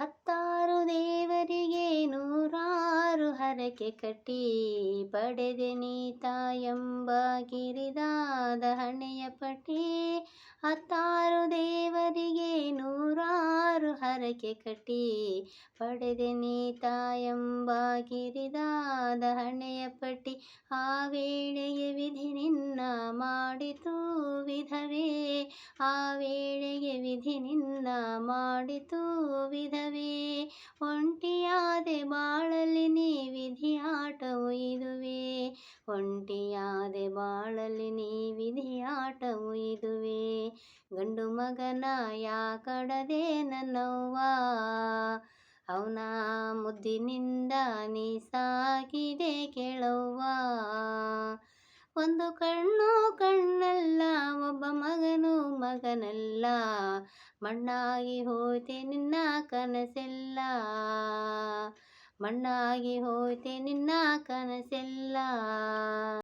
ಹತ್ತಾರು ದೇವರಿಗೆ ನೂರಾರು ಹರಕೆ ಕಟ್ಟಿ ಪಡೆದೆ ನೀತ ಎಂಬ ಕಿರಿದಾದ ಹಣೆಯ ಪಟ್ಟಿ. ಹತ್ತಾರು ದೇವರಿಗೆ ನೂರಾರು ಹರಕೆ ಕಟ್ಟಿ ಪಡೆದೆ ನೀತ ಎಂಬ ಕಿರಿದಾದ ಹಣೆಯ ಪಟ್ಟಿ. ಆ ನಿನ್ನ ಮಾಡಿತು ವಿಧವೇ, ಆ ವೇಳೆಗೆ ವಿಧಿ ನಿನ್ನ ಮಾಡಿತು ವಿಧವೇ. ಒಂಟಿಯಾದೆ ಬಾಳಲಿ ನೀ ವಿಧಿ ಆಟವು ಇದುವೆ. ಒಂಟಿಯಾದೆ ಬಾಳಲಿ ನೀ ವಿಧಿ ಆಟವು ಇದುವೆ. ಗಂಡು ಮಗನ ಯಾಕಡದೆ ನನ್ನವ್ವ, ಅವನ ಮುದ್ದಿನಿಂದ ನೀ ಸಾಕಿದೆ ಕೇಳವ್ವ. ಒಂದು ಕಣ್ಣು ಕಣ್ಣಲ್ಲ ಒಬ್ಬ ಮಗನು ಮಗನಲ್ಲ. ಮಣ್ಣಾಗಿ ಹೋಯ್ತೆ ನಿನ್ನ ಕನಸೆಲ್ಲ. ಮಣ್ಣಾಗಿ ಹೋಯ್ತೆ ನಿನ್ನ ಕನಸೆಲ್ಲ.